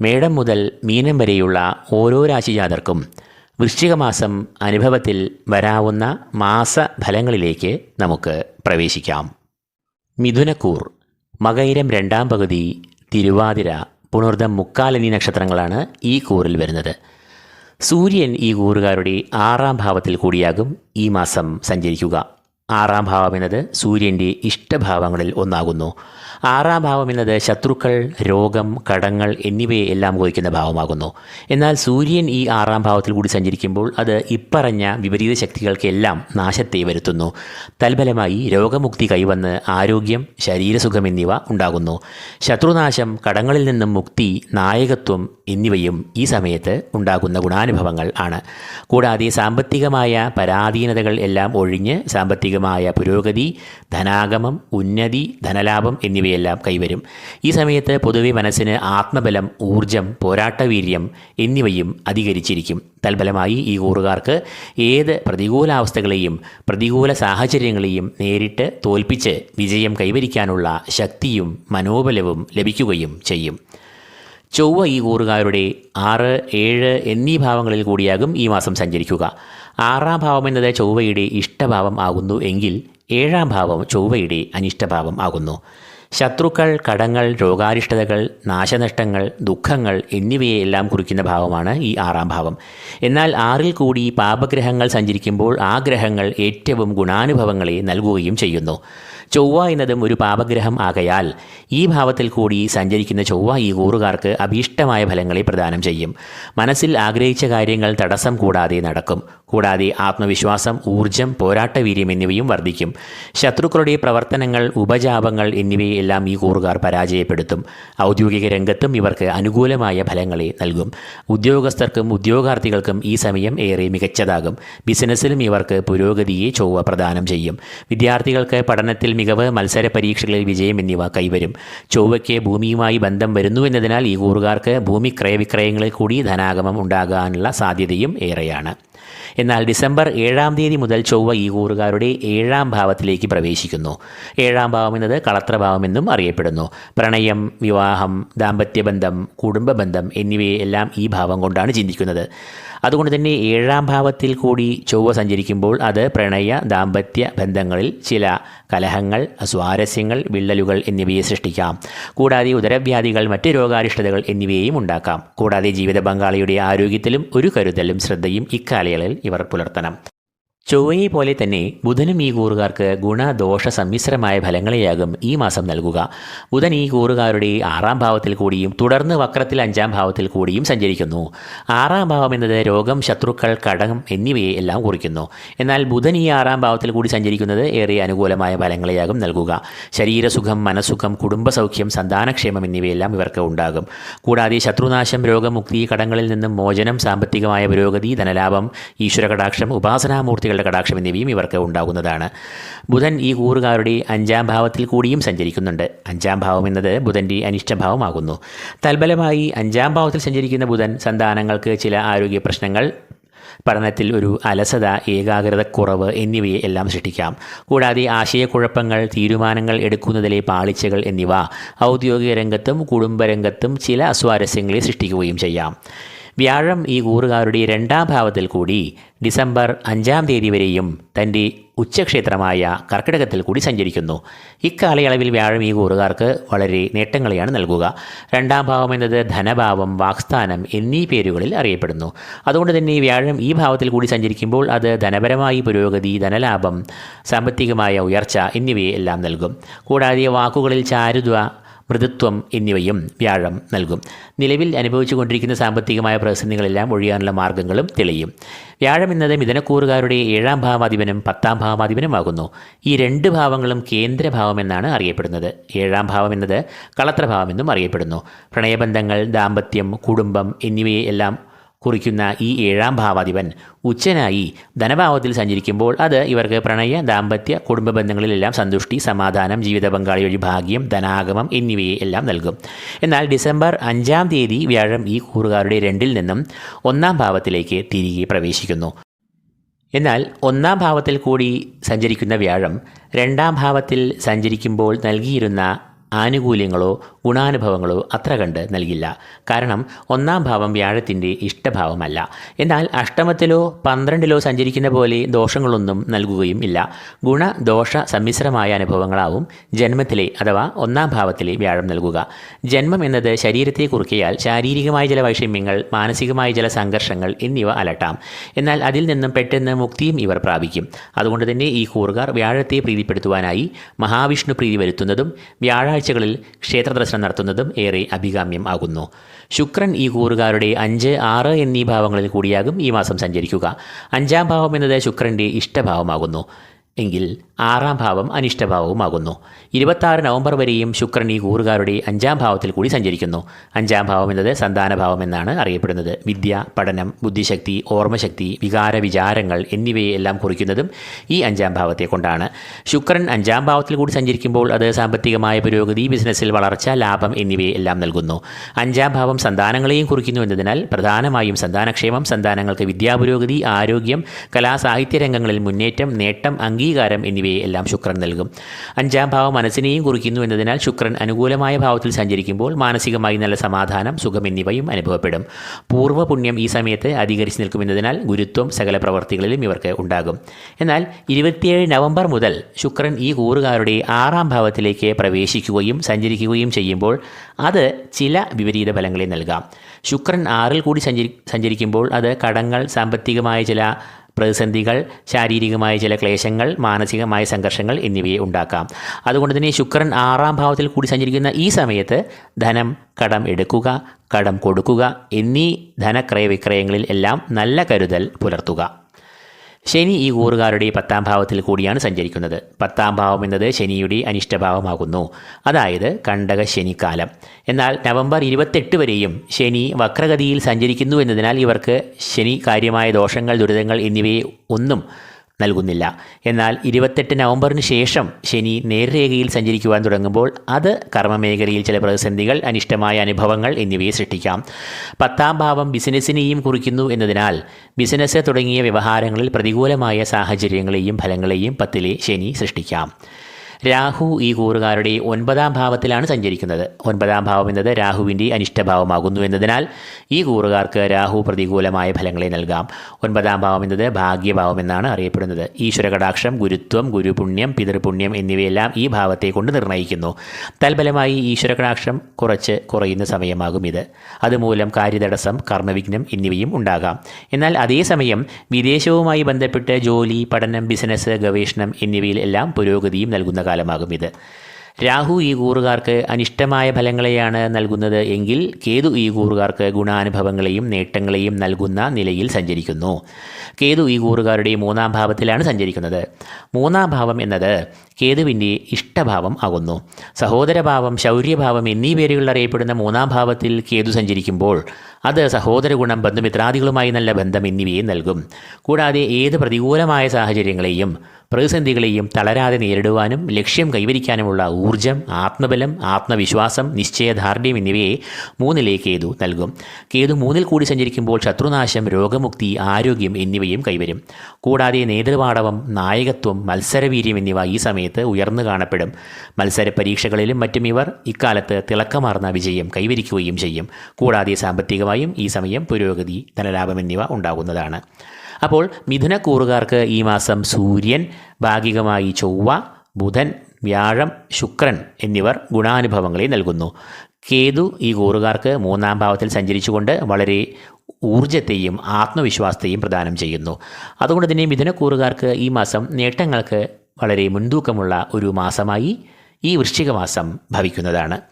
മേടം മുതൽ മീനം വരെയുള്ള ഓരോ രാശിജാതർക്കും വൃശ്ചികമാസം അനുഭവത്തിൽ വരാവുന്ന മാസഫലങ്ങളിലേക്ക് നമുക്ക് പ്രവേശിക്കാം. മിഥുനക്കൂർ മകൈരം രണ്ടാം പകുതി തിരുവാതിര പുണർദം മുക്കാലനി നക്ഷത്രങ്ങളാണ് ഈ കൂറിൽ വരുന്നത്. സൂര്യൻ ഈ കൂറുകാരുടെ ആറാം ഭാവത്തിൽ കൂടിയാകും ഈ മാസം സഞ്ചരിക്കുക. ആറാം ഭാവം എന്നത് സൂര്യന്റെ ഇഷ്ടഭാവങ്ങളിൽ ഒന്നാകുന്നു. ആറാം ഭാവം എന്നത് ശത്രുക്കൾ രോഗം കടങ്ങൾ എന്നിവയെ എല്ലാം കുറിക്കുന്ന ഭാവമാകുന്നു. എന്നാൽ സൂര്യൻ ഈ ആറാം ഭാവത്തിൽ കൂടി സഞ്ചരിക്കുമ്പോൾ അത് ഇപ്പറഞ്ഞ വിപരീത ശക്തികൾക്കെല്ലാം നാശത്തെ വരുത്തുന്നു. തൽഫലമായി രോഗമുക്തി കൈവന്ന് ആരോഗ്യം ശരീരസുഖം എന്നിവ ഉണ്ടാകുന്നു. ശത്രുനാശം കടങ്ങളിൽ നിന്നും മുക്തി നായകത്വം എന്നിവയും ഈ സമയത്ത് ഉണ്ടാകുന്ന ഗുണാനുഭവങ്ങൾ ആണ്. കൂടാതെ സാമ്പത്തികമായ പരാധീനതകൾ എല്ലാം ഒഴിഞ്ഞ് സാമ്പത്തികമായ പുരോഗതി ധനാഗമം ഉന്നതി ധനലാഭം എന്നിവയെല്ലാം കൈവരും. ഈ സമയത്ത് പൊതുവെ മനസ്സിന് ആത്മബലം ഊർജം പോരാട്ടവീര്യം എന്നിവയും അധികരിച്ചിരിക്കും. തൽഫലമായി ഈ കൂറുകാർക്ക് ഏത് പ്രതികൂലാവസ്ഥകളെയും പ്രതികൂല സാഹചര്യങ്ങളെയും നേരിട്ട് തോൽപ്പിച്ച് വിജയം കൈവരിക്കാനുള്ള ശക്തിയും മനോബലവും ലഭിക്കുകയും ചെയ്യും. ചൊവ്വ ഈ കൂറുകാരുടെ ആറ് ഏഴ് എന്നീ ഭാവങ്ങളിൽ കൂടിയാകും ഈ മാസം സഞ്ചരിക്കുക. ആറാം ഭാവം എന്നത് ചൊവ്വയുടെ ഇഷ്ടഭാവം ആകുന്നു എങ്കിൽ ഏഴാം ഭാവം ചൊവ്വയുടെ അനിഷ്ടഭാവം ആകുന്നു. ശത്രുക്കൾ കടങ്ങൾ രോഗാരിഷ്ടതകൾ നാശനഷ്ടങ്ങൾ ദുഃഖങ്ങൾ എന്നിവയെല്ലാം കുറിക്കുന്ന ഭാവമാണ് ഈ ആറാം ഭാവം. എന്നാൽ ആറിൽ കൂടി പാപഗ്രഹങ്ങൾ സഞ്ചരിക്കുമ്പോൾ ആ ഗ്രഹങ്ങൾ ഏറ്റവും ഗുണാനുഭവങ്ങളെ നൽകുകയും ചെയ്യുന്നു. ചൊവ്വ എന്നതും ഒരു പാപഗ്രഹം ആകയാൽ ഈ ഭാവത്തിൽ കൂടി സഞ്ചരിക്കുന്ന ചൊവ്വ ഈ കൂറുകാർക്ക് അഭീഷ്ടമായ ഫലങ്ങളെ പ്രദാനം ചെയ്യും. മനസ്സിൽ ആഗ്രഹിച്ച കാര്യങ്ങൾ തടസ്സം കൂടാതെ നടക്കും. കൂടാതെ ആത്മവിശ്വാസം ഊർജം പോരാട്ടവീര്യം എന്നിവയും വർദ്ധിക്കും. ശത്രുക്കളുടെ പ്രവർത്തനങ്ങൾ ഉപജാപങ്ങൾ എന്നിവയെല്ലാം ഈ കൂറുകാർ പരാജയപ്പെടുത്തും. ഔദ്യോഗിക രംഗത്തും ഇവർക്ക് അനുകൂലമായ ഫലങ്ങളെ നൽകും. ഉദ്യോഗസ്ഥർക്കും ഉദ്യോഗാർത്ഥികൾക്കും ഈ സമയം ഏറെ മികച്ചതാകും. ബിസിനസ്സിലും ഇവർക്ക് പുരോഗതിയെ ചൊവ്വ പ്രദാനം ചെയ്യും. വിദ്യാർത്ഥികൾക്ക് പഠനത്തിൽ മികവ് മത്സര പരീക്ഷകളിൽ വിജയം എന്നിവ കൈവരും. ചൊവ്വയ്ക്ക് ഭൂമിയുമായി ബന്ധം വരുന്നു എന്നതിനാൽ ഈ കൂറുകാർക്ക് ഭൂമി ക്രയവിക്രയങ്ങളിൽ കൂടി ധനാഗമം ഉണ്ടാകാനുള്ള സാധ്യതയും ഏറെയാണ്. എന്നാൽ ഡിസംബർ ഏഴാം തീയതി മുതൽ ചൊവ്വ ഈ കൂറുകാരുടെ ഏഴാം ഭാവത്തിലേക്ക് പ്രവേശിക്കുന്നു. ഏഴാം ഭാവം എന്നത് കളത്രഭാവമെന്നും അറിയപ്പെടുന്നു. പ്രണയം വിവാഹം ദാമ്പത്യബന്ധം കുടുംബബന്ധം എന്നിവയെല്ലാം ഈ ഭാവം കൊണ്ടാണ് ചിന്തിക്കുന്നത്. അതുകൊണ്ട് തന്നെ ഏഴാം ഭാവത്തിൽ കൂടി ചൊവ്വ സഞ്ചരിക്കുമ്പോൾ അത് പ്രണയ ദാമ്പത്യ ബന്ധങ്ങളിൽ ചില കലഹങ്ങൾ സ്വാരസ്യങ്ങൾ വിള്ളലുകൾ എന്നിവയെ സൃഷ്ടിക്കാം. കൂടാതെ ഉദരവ്യാധികൾ മറ്റ് രോഗാരിഷ്ടതകൾ എന്നിവയെയും ഉണ്ടാക്കാം. കൂടാതെ ജീവിത പങ്കാളിയുടെ ആരോഗ്യത്തിലും ഒരു കരുതലും ശ്രദ്ധയും ഇക്കാലയളവിൽ ഇവർ പുലർത്തണം. ചൊവ്വയെ പോലെ തന്നെ ബുധനും ഈ കൂറുകാർക്ക് ഗുണദോഷ സമ്മിശ്രമായ ഫലങ്ങളെയാകും ഈ മാസം നൽകുക. ബുധൻ ഈ കൂറുകാരുടെ ആറാം ഭാവത്തിൽ കൂടിയും തുടർന്ന് വക്രത്തിൽ അഞ്ചാം ഭാവത്തിൽ കൂടിയും സഞ്ചരിക്കുന്നു. ആറാം ഭാവം എന്നത് രോഗം ശത്രുക്കൾ കടകം എന്നിവയെ എല്ലാം കുറിക്കുന്നു. എന്നാൽ ബുധൻ ഈ ആറാം ഭാവത്തിൽ കൂടി സഞ്ചരിക്കുന്നത് ഏറെ അനുകൂലമായ ഫലങ്ങളെയാകും നൽകുക. ശരീരസുഖം മനസ്സുഖം കുടുംബസൗഖ്യം സന്താനക്ഷേമം എന്നിവയെല്ലാം ഇവർക്ക് ഉണ്ടാകും. കൂടാതെ ശത്രുനാശം രോഗമുക്തി കടങ്ങളിൽ നിന്നും മോചനം സാമ്പത്തികമായ പുരോഗതി ധനലാഭം ഈശ്വര കടാക്ഷം ഉപാസനാമൂർത്തികളുടെ കടാക്ഷം എന്നിവയും ഇവർക്ക് ഉണ്ടാകുന്നതാണ്. ബുധൻ ഈ കൂറുകാരുടെ അഞ്ചാം ഭാവത്തിൽ കൂടിയും സഞ്ചരിക്കുന്നുണ്ട്. അഞ്ചാം ഭാവം എന്നത് ബുധന്റെ അനിഷ്ടഭാവമാകുന്നു. തൽബലമായി അഞ്ചാം ഭാവത്തിൽ സഞ്ചരിക്കുന്ന ബുധൻ സന്താനങ്ങൾക്ക് ചില ആരോഗ്യ പ്രശ്നങ്ങൾ പഠനത്തിൽ ഒരു അലസത ഏകാഗ്രതക്കുറവ് എന്നിവയെ എല്ലാം സൃഷ്ടിക്കാം. കൂടാതെ ആശയക്കുഴപ്പങ്ങൾ തീരുമാനങ്ങൾ എടുക്കുന്നതിലെ പാളിച്ചകൾ എന്നിവ ഔദ്യോഗിക രംഗത്തും കുടുംബരംഗത്തും ചില അസ്വാരസ്യങ്ങളെ സൃഷ്ടിക്കുകയും ചെയ്യാം. വ്യാഴം ഈ കൂറുകാരുടെ രണ്ടാം ഭാവത്തിൽ കൂടി ഡിസംബർ അഞ്ചാം തീയതി വരെയും തന്റെ ഉച്ചക്ഷേത്രമായ കർക്കിടകത്തിൽ കൂടി സഞ്ചരിക്കുന്നു. ഇക്കാലയളവിൽ വ്യാഴം ഈ കൂറുകാർക്ക് വളരെ നേട്ടങ്ങളെയാണ് നൽകുക. രണ്ടാം ഭാവം എന്നത് ധനഭാവം വാക്സ്ഥാനം എന്നീ പേരുകളിൽ അറിയപ്പെടുന്നു. അതുകൊണ്ട് തന്നെ വ്യാഴം ഈ ഭാവത്തിൽ കൂടി സഞ്ചരിക്കുമ്പോൾ അത് ധനപരമായി പുരോഗതി ധനലാഭം സാമ്പത്തികമായ ഉയർച്ച എന്നിവയെ എല്ലാം നൽകും. കൂടാതെ വാക്കുകളിൽ ചാരുത മൃദുത്വം എന്നിവയും വ്യാഴം നൽകും. നിലവിൽ അനുഭവിച്ചു കൊണ്ടിരിക്കുന്ന സാമ്പത്തികമായ പ്രതിസന്ധികളെല്ലാം ഒഴിയാനുള്ള മാർഗങ്ങളും തെളിയും. വ്യാഴം എന്നത് മിഥനക്കൂറുകാരുടെ ഏഴാം ഭാവാധിപനും പത്താം ഭാവാധിപനുമാകുന്നു. ഈ രണ്ട് ഭാവങ്ങളും കേന്ദ്രഭാവം എന്നാണ് അറിയപ്പെടുന്നത്. ഏഴാം ഭാവം എന്നത് കളത്രഭാവം എന്നും അറിയപ്പെടുന്നു. പ്രണയബന്ധങ്ങൾ ദാമ്പത്യം കുടുംബം എന്നിവയെ എല്ലാം കുറിക്കുന്ന ഈ ഏഴാം ഭാവാധിപൻ ഉച്ചനായി ധനഭാവത്തിൽ സഞ്ചരിക്കുമ്പോൾ അത് ഇവർക്ക് പ്രണയ ദാമ്പത്യ കുടുംബ ബന്ധങ്ങളിലെല്ലാം സന്തുഷ്ടി സമാധാനം ജീവിത പങ്കാളി വഴി ഭാഗ്യം ധനാഗമം എന്നിവയെ എല്ലാം നൽകും. എന്നാൽ ഡിസംബർ അഞ്ചാം തീയതി വ്യാഴം ഈ കൂറുകാരുടെ രണ്ടിൽ നിന്നും ഒന്നാം ഭാവത്തിലേക്ക് തിരികെ പ്രവേശിക്കുന്നു. എന്നാൽ ഒന്നാം ഭാവത്തിൽ കൂടി സഞ്ചരിക്കുന്ന വ്യാഴം രണ്ടാം ഭാവത്തിൽ സഞ്ചരിക്കുമ്പോൾ നൽകിയിരുന്ന ആനുകൂല്യങ്ങളോ ഗുണാനുഭവങ്ങളോ അത്ര കണ്ട് നൽകില്ല. കാരണം ഒന്നാം ഭാവം വ്യാഴത്തിന്റെ ഇഷ്ടഭാവമല്ല. എന്നാൽ അഷ്ടമത്തിലോ പന്ത്രണ്ടിലോ സഞ്ചരിക്കുന്ന പോലെ ദോഷങ്ങളൊന്നും നൽകുകയും ഇല്ല. ഗുണ ദോഷ സമ്മിശ്രമായ അനുഭവങ്ങളാവും ജന്മത്തിലെ അഥവാ ഒന്നാം ഭാവത്തിലെ വ്യാഴം നൽകുക. ജന്മം എന്നത് ശരീരത്തെ കുറിക്കയാൽ ശാരീരികമായ ചില വൈഷമ്യങ്ങൾ മാനസികമായ ചില സംഘർഷങ്ങൾ എന്നിവ അലട്ടാം. എന്നാൽ അതിൽ നിന്നും പെട്ടെന്ന് മുക്തിയും ഇവർ പ്രാപിക്കും. അതുകൊണ്ട് തന്നെ ഈ കൂറുകാർ വ്യാഴത്തെ പ്രീതിപ്പെടുത്തുവാനായി മഹാവിഷ്ണു പ്രീതി വരുത്തുന്നതും വ്യാഴാഴ്ചകളിൽ ക്ഷേത്രദർശനം നടത്തുന്നതും ഏറെ അഭികാമ്യം ആകുന്നു. ശുക്രൻ ഈ കൂറുകാരുടെ അഞ്ച് ആറ് എന്നീ ഭാവങ്ങളിൽ കൂടിയാകും ഈ മാസം സഞ്ചരിക്കുക. അഞ്ചാം ഭാവം എന്നത് ശുക്രന്റെ ഇഷ്ടഭാവമാകുന്നു. എങ്കിൽ ആറാം ഭാവം അനിഷ്ടഭാവവുമാകുന്നു. ഇരുപത്താറ് നവംബർ വരെയും ശുക്രൻ ഈ കൂറുകാരുടെ അഞ്ചാം ഭാവത്തിൽ കൂടി സഞ്ചരിക്കുന്നു. അഞ്ചാം ഭാവം എന്നത് സന്താനഭാവം എന്നാണ് അറിയപ്പെടുന്നത്. വിദ്യ പഠനം ബുദ്ധിശക്തി ഓർമ്മശക്തി വികാര വിചാരങ്ങൾ എന്നിവയെ എല്ലാം കുറിക്കുന്നതും ഈ അഞ്ചാം ഭാവത്തെ കൊണ്ടാണ്. ശുക്രൻ അഞ്ചാം ഭാവത്തിൽ കൂടി സഞ്ചരിക്കുമ്പോൾ അത് സാമ്പത്തികമായ പുരോഗതി ബിസിനസ്സിൽ വളർച്ച ലാഭം എന്നിവയെ എല്ലാം നൽകുന്നു. അഞ്ചാം ഭാവം സന്താനങ്ങളെയും കുറിക്കുന്നു എന്നതിനാൽ പ്രധാനമായും സന്താനക്ഷേമം സന്താനങ്ങൾക്ക് വിദ്യാപുരോഗതി ആരോഗ്യം കലാസാഹിത്യ രംഗങ്ങളിൽ മുന്നേറ്റം നേട്ടം അംഗീകാരം എന്നിവയെ എല്ലാം ശുക്രൻ നൽകും. അഞ്ചാം ഭാവം മനസ്സിനെയും കുറിക്കുന്നു എന്നതിനാൽ ശുക്രൻ അനുകൂലമായ ഭാവത്തിൽ സഞ്ചരിക്കുമ്പോൾ മാനസികമായി നല്ല സമാധാനം സുഖം എന്നിവയും അനുഭവപ്പെടും. പൂർവ പുണ്യം ഈ സമയത്ത് അധികരിച്ചു നിൽക്കുമെന്നതിനാൽ ഗുരുത്വം സകല പ്രവർത്തികളിലും ഇവർക്ക് ഉണ്ടാകും. എന്നാൽ ഇരുപത്തിയേഴ് നവംബർ മുതൽ ശുക്രൻ ഈ കൂറുകാരുടെ ആറാം ഭാവത്തിലേക്ക് പ്രവേശിക്കുകയും സഞ്ചരിക്കുകയും ചെയ്യുമ്പോൾ അത് ചില വിപരീത ഫലങ്ങളെ നൽകാം. ശുക്രൻ ആറിൽ കൂടി സഞ്ചരി സഞ്ചരിക്കുമ്പോൾ അത് കടങ്ങൾ സാമ്പത്തികമായ ചില പ്രതിസന്ധികൾ ശാരീരികമായ ചില ക്ലേശങ്ങൾ മാനസികമായ സംഘർഷങ്ങൾ എന്നിവയെ ഉണ്ടാക്കാം. അതുകൊണ്ട് തന്നെ ശുക്രൻ ആറാം ഭാവത്തിൽ കൂടി സഞ്ചരിക്കുന്ന ഈ സമയത്ത് ധനം കടം എടുക്കുക കടം കൊടുക്കുക എന്നീ ധനക്രയ വിക്രയങ്ങളിൽ എല്ലാം നല്ല കരുതൽ പുലർത്തുക. ശനി ഈ കൂറുകാരുടെ പത്താം ഭാവത്തിൽ കൂടിയാണ് സഞ്ചരിക്കുന്നത്. പത്താം ഭാവം എന്നത് ശനിയുടെ അനിഷ്ടഭാവമാകുന്നു. അതായത് കണ്ടക ശനിക്കാലം. എന്നാൽ നവംബർ ഇരുപത്തെട്ട് വരെയും ശനി വക്രഗതിയിൽ സഞ്ചരിക്കുന്നു എന്നതിനാൽ ഇവർക്ക് ശനി കാര്യമായ ദോഷങ്ങൾ ദുരിതങ്ങൾ എന്നിവയെ ഒന്നും നൽകുന്നില്ല. എന്നാൽ ഇരുപത്തെട്ട് നവംബറിന് ശേഷം ശനി നേർരേഖയിൽ സഞ്ചരിക്കുവാൻ തുടങ്ങുമ്പോൾ അത് കർമ്മമേഖലയിൽ ചില പ്രതിസന്ധികൾ അനിഷ്ടമായ അനുഭവങ്ങൾ എന്നിവയെ സൃഷ്ടിക്കാം. പത്താം ഭാവം ബിസിനസ്സിനെയും കുറിക്കുന്നു എന്നതിനാൽ ബിസിനസ് തുടങ്ങിയ വ്യവഹാരങ്ങളിൽ പ്രതികൂലമായ സാഹചര്യങ്ങളെയും ഫലങ്ങളെയും പത്തിലെ ശനി സൃഷ്ടിക്കാം. രാഹു ഈ കൂറുകാരുടെ ഒൻപതാം ഭാവത്തിലാണ് സഞ്ചരിക്കുന്നത്. ഒൻപതാം ഭാവം എന്നത് രാഹുവിന്റെ അനിഷ്ടഭാവമാകുന്നു എന്നതിനാൽ ഈ കൂറുകാർക്ക് രാഹു പ്രതികൂലമായ ഫലങ്ങളെ നൽകാം. ഒൻപതാം ഭാവം എന്നത് ഭാഗ്യഭാവം എന്നാണ് അറിയപ്പെടുന്നത്. ഈശ്വര കടാക്ഷം ഗുരുത്വം ഗുരുപുണ്യം പിതൃപുണ്യം എന്നിവയെല്ലാം ഈ ഭാവത്തെ കൊണ്ട് നിർണയിക്കുന്നു തൽഫലമായി ഈശ്വര കടാക്ഷം കുറച്ച് കുറയുന്ന സമയമാകും ഇത്. അതുമൂലം കാര്യതടസ്സം കർമ്മവിഘ്നം എന്നിവയും ഉണ്ടാകാം. എന്നാൽ അതേസമയം വിദേശവുമായി ബന്ധപ്പെട്ട് ജോലി പഠനം ബിസിനസ് ഗവേഷണം എന്നിവയിൽ എല്ലാം പുരോഗതിയും നൽകുന്ന കാലമാകും ഇത്. രാഹു ഈ കൂറുകാർക്ക് അനിഷ്ടമായ ഫലങ്ങളെയാണ് നൽകുന്നത് എങ്കിൽ കേതു ഈ കൂറുകാർക്ക് ഗുണാനുഭവങ്ങളെയും നേട്ടങ്ങളെയും നൽകുന്ന നിലയിൽ സഞ്ചരിക്കുന്നു. കേതു ഈ കൂറുകാരുടെ മൂന്നാം ഭാവത്തിലാണ് സഞ്ചരിക്കുന്നത്. മൂന്നാം ഭാവം എന്നത് കേതുവിന്റെ ഇഷ്ടഭാവം ആകുന്നു. സഹോദരഭാവം ശൗര്യഭാവം എന്നീ പേരുകളിൽ അറിയപ്പെടുന്ന മൂന്നാം ഭാവത്തിൽ കേതു സഞ്ചരിക്കുമ്പോൾ അത് സഹോദര ഗുണം ബന്ധുമിത്രാദികളുമായി നല്ല ബന്ധം എന്നിവയെ നൽകും. കൂടാതെ ഏത് പ്രതികൂലമായ സാഹചര്യങ്ങളെയും പ്രതിസന്ധികളെയും തളരാതെ നേരിടുവാനും ലക്ഷ്യം കൈവരിക്കാനുമുള്ള ഊർജം ആത്മബലം ആത്മവിശ്വാസം നിശ്ചയദാർഢ്യം എന്നിവയെ മൂന്നിലെ കേതു നൽകും. കേതു മൂന്നിൽ കൂടി സഞ്ചരിക്കുമ്പോൾ ശത്രുനാശം രോഗമുക്തി ആരോഗ്യം എന്നിവയും കൈവരും. കൂടാതെ നേതൃപാടവം നായകത്വം മത്സരവീര്യം എന്നിവ ഈ സമയത്ത് ഉയർന്നു കാണപ്പെടും. മത്സര പരീക്ഷകളിലും മറ്റും ഇവർ ഇക്കാലത്ത് തിളക്കമാർന്ന വിജയം കൈവരിക്കുകയും ചെയ്യും. കൂടാതെ സാമ്പത്തികമായും ഈ സമയം പുരോഗതി ധനലാഭം എന്നിവ ഉണ്ടാകുന്നതാണ്. അപ്പോൾ മിഥുനക്കൂറുകാർക്ക് ഈ മാസം സൂര്യൻ ഭാഗികമായി ചൊവ്വ ബുധൻ വ്യാഴം ശുക്രൻ എന്നിവർ ഗുണാനുഭവങ്ങളെ നൽകുന്നു. കേതു ഈ കൂറുകാർക്ക് മൂന്നാം ഭാവത്തിൽ സഞ്ചരിച്ചുകൊണ്ട് വളരെ ഊർജത്തെയും ആത്മവിശ്വാസത്തെയും പ്രദാനം ചെയ്യുന്നു. അതുകൊണ്ട് തന്നെ മിഥുനക്കൂറുകാർക്ക് ഈ മാസം നേട്ടങ്ങൾക്ക് വളരെ മുൻതൂക്കമുള്ള ഒരു മാസമായി ഈ വൃശ്ചിക മാസം ഭവിക്കുന്നതാണ്.